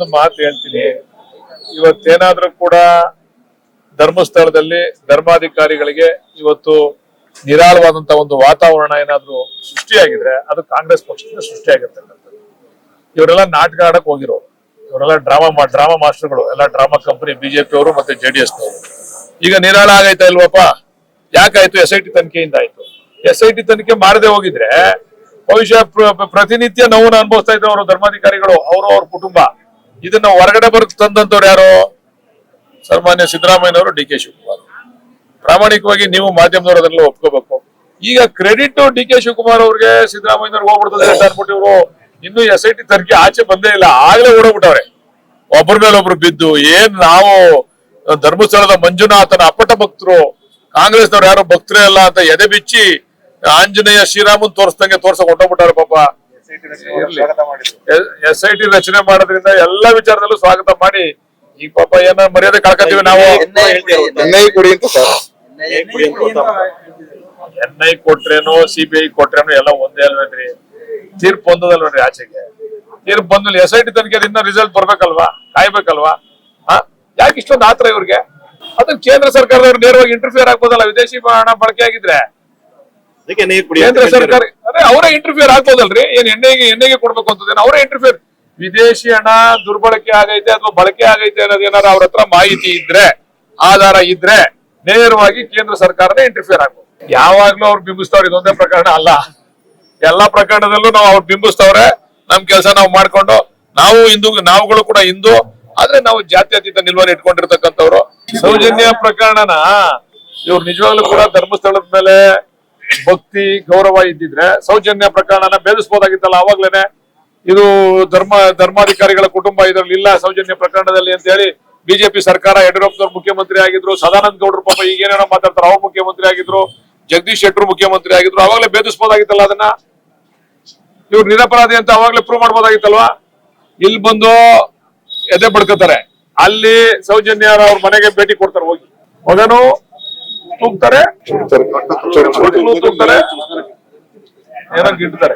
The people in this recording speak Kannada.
ಒಂದು ಮಾತು ಹೇಳ್ತೀನಿ. ಇವತ್ತೇನಾದ್ರೂ ಕೂಡ ಧರ್ಮಸ್ಥಳದಲ್ಲಿ ಧರ್ಮಾಧಿಕಾರಿಗಳಿಗೆ ಇವತ್ತು ನಿರಾಳವಾದಂತ ಒಂದು ವಾತಾವರಣ ಏನಾದ್ರೂ ಸೃಷ್ಟಿಯಾಗಿದ್ರೆ ಅದು ಕಾಂಗ್ರೆಸ್ ಪಕ್ಷದಿಂದ ಸೃಷ್ಟಿಯಾಗಿರ್ತಕ್ಕಂಥದ್ದು ಇವರೆಲ್ಲ ನಾಟಕ ಆಡಕ್ ಹೋಗಿರೋರು. ಇವರೆಲ್ಲ ಡ್ರಾಮಾ ಡ್ರಾಮಾ ಮಾಸ್ಟರ್ಗಳು, ಎಲ್ಲ ಡ್ರಾಮಾ ಕಂಪನಿ, ಬಿಜೆಪಿ ಅವರು ಮತ್ತೆ ಜೆಡಿಎಸ್ ನವರು ಈಗ ನಿರಾಳ ಆಗೈತಾ ಇಲ್ವಪ್ಪ? ಯಾಕಾಯ್ತು ಎಸ್ ಐ ಟಿ ತನಿಖೆಯಿಂದ ಆಯ್ತು? ಎಸ್ ಐ ಟಿ ತನಿಖೆ ಮಾಡದೆ ಹೋಗಿದ್ರೆ ಬಹುಶಃ ಪ್ರತಿನಿತ್ಯ ನೋವನ್ನ ಅನುಭವಿಸ್ತಾ ಇದ್ರು ಅವರು ಧರ್ಮಾಧಿಕಾರಿಗಳು ಅವರು ಅವ್ರ ಕುಟುಂಬ. ಇದನ್ನ ಹೊರಗಡೆ ಬರ್ ತಂದಂತವ್ರು ಯಾರು? ಸನ್ಮಾನ್ಯ ಸಿದ್ದರಾಮಯ್ಯನವರು, ಡಿ ಕೆ ಶಿವಕುಮಾರ್. ಪ್ರಾಮಾಣಿಕವಾಗಿ ನೀವು ಮಾಧ್ಯಮದವರು ಅದನ್ನೆಲ್ಲ ಒಪ್ಕೋಬೇಕು. ಈಗ ಕ್ರೆಡಿಟ್ ಡಿ ಕೆ ಶಿವಕುಮಾರ್ ಅವ್ರಿಗೆ ಸಿದ್ದರಾಮಯ್ಯನವ್ರು ಹೋಗ್ಬಿಡ್ತದೆ ಅಂತ ಅನ್ಬಿಟ್ಟು ಇವರು ಇನ್ನು ಎಸ್ ಐ ಟಿ ತರ್ಕಿ ಆಚೆ ಬಂದೇ ಇಲ್ಲ, ಆಗ್ಲೇ ಓಡೋಗ್ಬಿಟ್ಟವ್ರೆ. ಒಬ್ಬರ ಮೇಲೆ ಒಬ್ರು ಬಿದ್ದು, ಏನ್ ನಾವು ಧರ್ಮಸ್ಥಳದ ಮಂಜುನಾಥನ ಅಪ್ಪಟ ಭಕ್ತರು, ಕಾಂಗ್ರೆಸ್ನವ್ರು ಯಾರು ಭಕ್ತರೇ ಅಲ್ಲ ಅಂತ ಎದೆ ಬಿಚ್ಚಿ, ಆಂಜನೇಯ ಶ್ರೀರಾಮನ್ ತೋರಿಸ್ದಂಗೆ ತೋರ್ಸಕ್ ಹೊಟ್ಟೋಗ್ಬಿಟ್ಟಾರೆ ಪಾಪ. ಎಸ್ ಐ ಟಿ ರಚನೆ ಮಾಡೋದ್ರಿಂದ ಎಲ್ಲ ವಿಚಾರದಲ್ಲೂ ಸ್ವಾಗತ ಮಾಡಿ. ಈ ಪಾಪ ಏನ ಮರ್ಯಾದೆ ಕಳ್ಕೊತೀವಿ ನಾವು. ಎನ್ಐ ಕೊಡಿ ಅಂತ. ಸರ್. ಎನ್ ಐ ಕೊಟ್ರೇನೋ ಸಿ ಬಿ ಐ ಕೊಟ್ರೇನೋ ಎಲ್ಲ ಒಂದೇ ಅಲ್ವೇನ್ರಿ ತೀರ್ಪು ಬಂದದಲ್ವೇನ್ರಿ ಆಚೆಗೆ? ತೀರ್ಪು ಬಂದ್ಮೇಲೆ ಎಸ್ ಐ ಟಿ ತನಿಖೆ ರಿಸಲ್ಟ್ ಬರ್ಬೇಕಲ್ವಾ? ಕಾಯ್ಬೇಕಲ್ವಾ? ಹಾ? ಯಾಕೆ ಇಷ್ಟೊಂದು ಆತ್ರ ಇವ್ರಿಗೆ? ಅದನ್ನ ಕೇಂದ್ರ ಸರ್ಕಾರದವ್ರು ನೇರವಾಗಿ ಇಂಟರ್ಫಿಯರ್ ಆಗ್ಬೋದಲ್ಲ ವಿದೇಶಿ ಹಣ ಬಳಕೆ ಆಗಿದ್ರೆ ಎನ್ಐ ಕೇಂದ್ರ ಸರ್ಕಾರ ಅದೇ ಅವರೇ ಇಂಟರ್ಫಿಯರ್ ಆಗ್ಬೋದಲ್ರಿ? ಏನ್ ಎಣ್ಣೆಗೆ ಎಣ್ಣೆಗೆ ಕೊಡ್ಬೇಕು ಅಂತದೇನು? ಅವರೇ ಇಂಟರ್ಫಿಯರ್ ವಿದೇಶಿ ಹಣ ದುರ್ಬಳಕೆ ಆಗೈತೆ ಅಥವಾ ಬಳಕೆ ಆಗೈತೆ ಅನ್ನೋದು ಏನಾರ ಅವ್ರ ಹತ್ರ ಮಾಹಿತಿ ಇದ್ರೆ, ಆಧಾರ ಇದ್ರೆ, ನೇರವಾಗಿ ಕೇಂದ್ರ ಸರ್ಕಾರನೇ ಇಂಟರ್ಫಿಯರ್ ಆಗ್ಬೋದು. ಯಾವಾಗ್ಲೂ ಅವ್ರು ಬಿಂಬಿಸ್ತವ್ರೆ, ಇದೊಂದೇ ಪ್ರಕರಣ ಅಲ್ಲ. ಎಲ್ಲಾ ಪ್ರಕರಣದಲ್ಲೂ ನಾವು ಅವ್ರು ಬಿಂಬಿಸ್ತವ್ರೆ, ನಮ್ ಕೆಲಸ ನಾವು ಮಾಡ್ಕೊಂಡು, ನಾವು ಹಿಂದೂ, ನಾವುಗಳು ಕೂಡ ಹಿಂದೂ, ಆದ್ರೆ ನಾವು ಜಾತ್ಯತೀತ ನಿಲ್ವನ್ನ ಇಟ್ಕೊಂಡಿರ್ತಕ್ಕಂಥವ್ರು. ಸೌಜನ್ಯ ಪ್ರಕರಣನ ಇವ್ರು ನಿಜವಾಗ್ಲೂ ಕೂಡ ಧರ್ಮಸ್ಥಳದ ಮೇಲೆ ಭಕ್ತಿ, ಗೌರವ ಇದ್ದಿದ್ರೆ ಸೌಜನ್ಯ ಪ್ರಕರಣನ ಭೇದಿಸಬಹುದಾಗಿತ್ತಲ್ಲ ಅವಾಗ್ಲೇನೆ ಇದು ಧರ್ಮ, ಧರ್ಮಾಧಿಕಾರಿಗಳ ಕುಟುಂಬ ಇದರಲ್ಲಿ ಇಲ್ಲ ಸೌಜನ್ಯ ಪ್ರಕರಣದಲ್ಲಿ ಅಂತ ಹೇಳಿ ಬಿಜೆಪಿ ಸರ್ಕಾರ ಯಡಿಯೂರಪ್ಪನವ್ರು ಮುಖ್ಯಮಂತ್ರಿ ಆಗಿದ್ರು, ಸದಾನಂದ ಗೌಡರು ಪಾಪ ಈಗ ಏನೇನೋ ಮಾತಾಡ್ತಾರೆ, ಅವ್ರು ಮುಖ್ಯಮಂತ್ರಿ ಆಗಿದ್ರು, ಜಗದೀಶ್ ಶೆಟ್ಟರು ಮುಖ್ಯಮಂತ್ರಿ ಆಗಿದ್ರು ಅವಾಗಲೇ ಭೇದಿಸಬಹುದಾಗಿತ್ತಲ್ಲ ಅದನ್ನ? ಇವ್ರು ನಿರಪರಾಧಿ ಅಂತ ಅವಾಗಲೇ ಪ್ರೂವ್ ಮಾಡ್ಬೋದಾಗಿತ್ತಲ್ವಾ? ಇಲ್ಲಿ ಬಂದು ಎದೆ ಬಡ್ಕೋತಾರೆ ಅಲ್ಲಿ ಸೌಜನ್ಯ ಅವ್ರ ಮನೆಗೆ ಭೇಟಿ ಕೊಡ್ತಾರೆ ಹೋಗಿ. ಮಗನು ತೂಗ್ತಾರೆ ಮಕ್ಕಳು ತೂಗ್ತಾರೆ ಏನೋ ಗಿಡ್ತಾರೆ